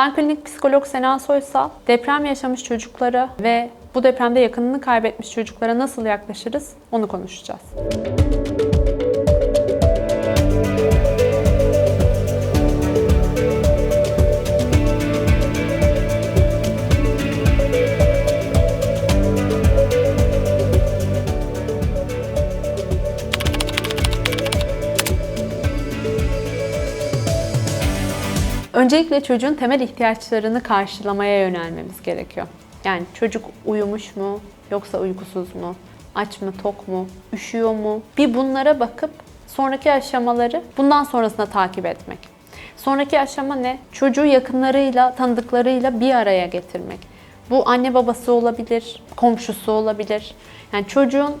Ben klinik psikolog Sena Soysal. Deprem yaşamış çocuklara ve bu depremde yakınını kaybetmiş çocuklara nasıl yaklaşırız onu konuşacağız. Öncelikle çocuğun temel ihtiyaçlarını karşılamaya yönelmemiz gerekiyor. Yani çocuk uyumuş mu yoksa uykusuz mu? Aç mı, tok mu, üşüyor mu? Bir bunlara bakıp sonraki aşamaları bundan sonrasında takip etmek. Sonraki aşama ne? Çocuğu yakınlarıyla, tanıdıklarıyla bir araya getirmek. Bu anne babası olabilir, komşusu olabilir. Yani çocuğun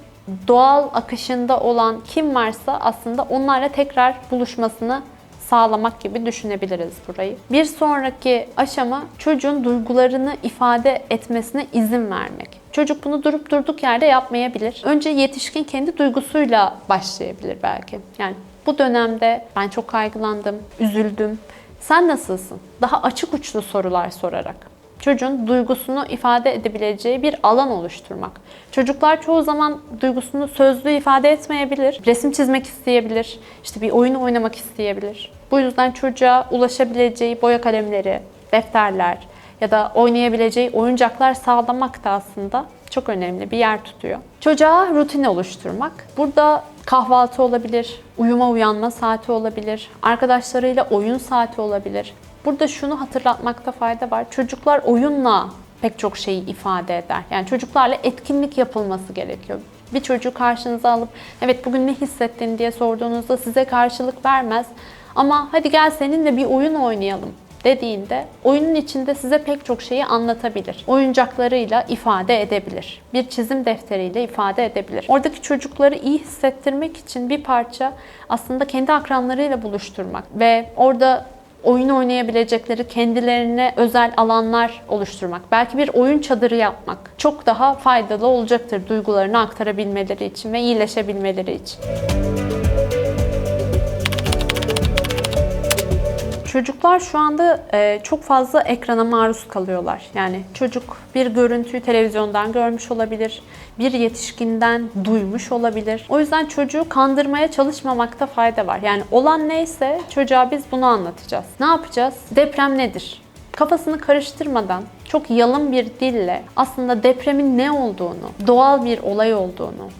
doğal akışında olan kim varsa aslında onlarla tekrar buluşmasını sağlamak gibi düşünebiliriz burayı. Bir sonraki aşama çocuğun duygularını ifade etmesine izin vermek. Çocuk bunu durup durduk yerde yapmayabilir. Önce yetişkin kendi duygusuyla başlayabilir belki. Yani bu dönemde ben çok kaygılandım, üzüldüm. Sen nasılsın? Daha açık uçlu sorular sorarak çocuğun duygusunu ifade edebileceği bir alan oluşturmak. Çocuklar çoğu zaman duygusunu sözlü ifade etmeyebilir. Resim çizmek isteyebilir. işte bir oyun oynamak isteyebilir. Bu yüzden çocuğa ulaşabileceği boya kalemleri, defterler ya da oynayabileceği oyuncaklar sağlamak da aslında çok önemli bir yer tutuyor. Çocuğa rutin oluşturmak. Burada kahvaltı olabilir, uyuma uyanma saati olabilir, arkadaşlarıyla oyun saati olabilir. Burada şunu hatırlatmakta fayda var. Çocuklar oyunla pek çok şeyi ifade eder. Yani çocuklarla etkinlik yapılması gerekiyor. Bir çocuğu karşınıza alıp evet bugün ne hissettin diye sorduğunuzda size karşılık vermez. Ama hadi gel seninle bir oyun oynayalım dediğinde oyunun içinde size pek çok şeyi anlatabilir. Oyuncaklarıyla ifade edebilir. Bir çizim defteriyle ifade edebilir. Oradaki çocukları iyi hissettirmek için bir parça aslında kendi akranlarıyla buluşturmak ve orada oyun oynayabilecekleri kendilerine özel alanlar oluşturmak, belki bir oyun çadırı yapmak çok daha faydalı olacaktır duygularını aktarabilmeleri için ve iyileşebilmeleri için. Çocuklar şu anda e, çok fazla ekrana maruz kalıyorlar. Yani çocuk bir görüntüyü televizyondan görmüş olabilir, bir yetişkinden duymuş olabilir. O yüzden çocuğu kandırmaya çalışmamakta fayda var. Yani olan neyse çocuğa biz bunu anlatacağız. Ne yapacağız? Deprem nedir? Kafasını karıştırmadan çok yalın bir dille aslında depremin ne olduğunu, doğal bir olay olduğunu,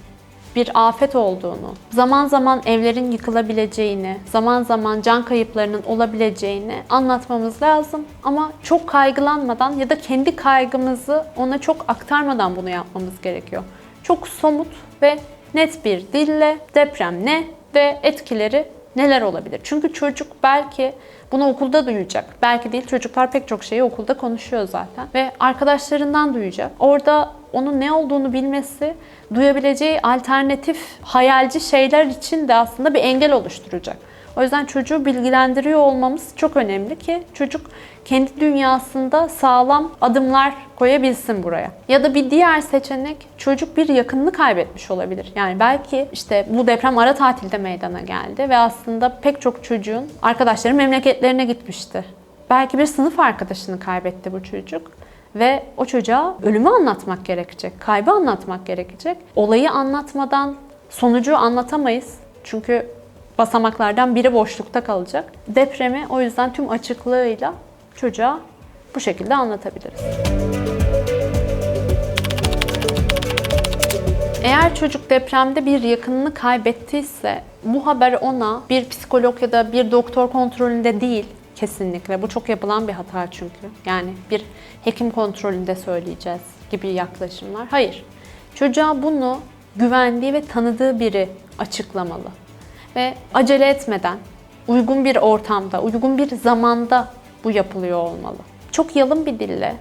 bir afet olduğunu, zaman zaman evlerin yıkılabileceğini, zaman zaman can kayıplarının olabileceğini anlatmamız lazım. Ama çok kaygılanmadan ya da kendi kaygımızı ona çok aktarmadan bunu yapmamız gerekiyor. Çok somut ve net bir dille deprem ne ve etkileri neler olabilir? Çünkü çocuk belki bunu okulda duyacak. Belki değil çocuklar pek çok şeyi okulda konuşuyor zaten. Ve arkadaşlarından duyacak. Orada onun ne olduğunu bilmesi duyabileceği alternatif hayalci şeyler için de aslında bir engel oluşturacak. O yüzden çocuğu bilgilendiriyor olmamız çok önemli ki çocuk kendi dünyasında sağlam adımlar koyabilsin buraya. Ya da bir diğer seçenek çocuk bir yakınını kaybetmiş olabilir. Yani belki işte bu deprem ara tatilde meydana geldi ve aslında pek çok çocuğun arkadaşları memleketlerine gitmişti. Belki bir sınıf arkadaşını kaybetti bu çocuk ve o çocuğa ölümü anlatmak gerekecek, kaybı anlatmak gerekecek. Olayı anlatmadan sonucu anlatamayız. Çünkü basamaklardan biri boşlukta kalacak. Depremi o yüzden tüm açıklığıyla çocuğa bu şekilde anlatabiliriz. Eğer çocuk depremde bir yakınını kaybettiyse bu haber ona bir psikolog ya da bir doktor kontrolünde değil kesinlikle. Bu çok yapılan bir hata çünkü. Yani bir hekim kontrolünde söyleyeceğiz gibi yaklaşımlar. Hayır. Çocuğa bunu güvendiği ve tanıdığı biri açıklamalı. Ve acele etmeden, uygun bir ortamda, uygun bir zamanda bu yapılıyor olmalı. Çok yalın bir dille,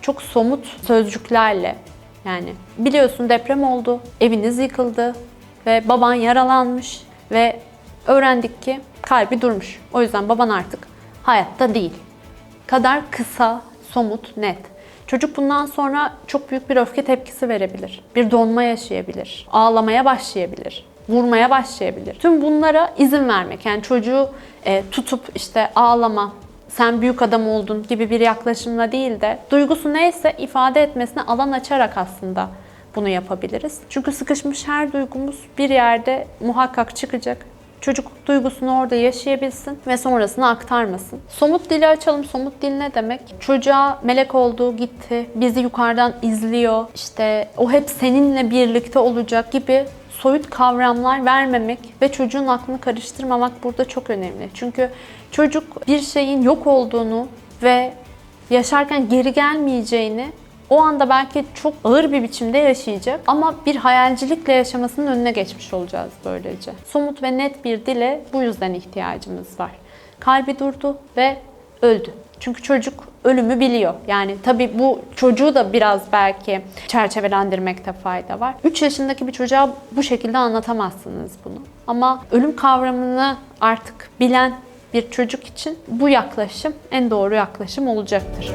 çok somut sözcüklerle yani biliyorsun deprem oldu, eviniz yıkıldı ve baban yaralanmış ve öğrendik ki kalbi durmuş. O yüzden baban artık hayatta değil. Kadar kısa, somut, net. Çocuk bundan sonra çok büyük bir öfke tepkisi verebilir. Bir donma yaşayabilir. Ağlamaya başlayabilir. Vurmaya başlayabilir. Tüm bunlara izin vermek. Yani çocuğu e, tutup işte ağlama, sen büyük adam oldun gibi bir yaklaşımla değil de duygusu neyse ifade etmesine alan açarak aslında bunu yapabiliriz. Çünkü sıkışmış her duygumuz bir yerde muhakkak çıkacak. Çocuk duygusunu orada yaşayabilsin ve sonrasını aktarmasın. Somut dili açalım. Somut dil ne demek? Çocuğa melek oldu, gitti, bizi yukarıdan izliyor, işte o hep seninle birlikte olacak gibi soyut kavramlar vermemek ve çocuğun aklını karıştırmamak burada çok önemli. Çünkü çocuk bir şeyin yok olduğunu ve yaşarken geri gelmeyeceğini o anda belki çok ağır bir biçimde yaşayacak ama bir hayalcilikle yaşamasının önüne geçmiş olacağız böylece. Somut ve net bir dile bu yüzden ihtiyacımız var. Kalbi durdu ve öldü. Çünkü çocuk ölümü biliyor. Yani tabii bu çocuğu da biraz belki çerçevelendirmekte fayda var. 3 yaşındaki bir çocuğa bu şekilde anlatamazsınız bunu. Ama ölüm kavramını artık bilen bir çocuk için bu yaklaşım en doğru yaklaşım olacaktır.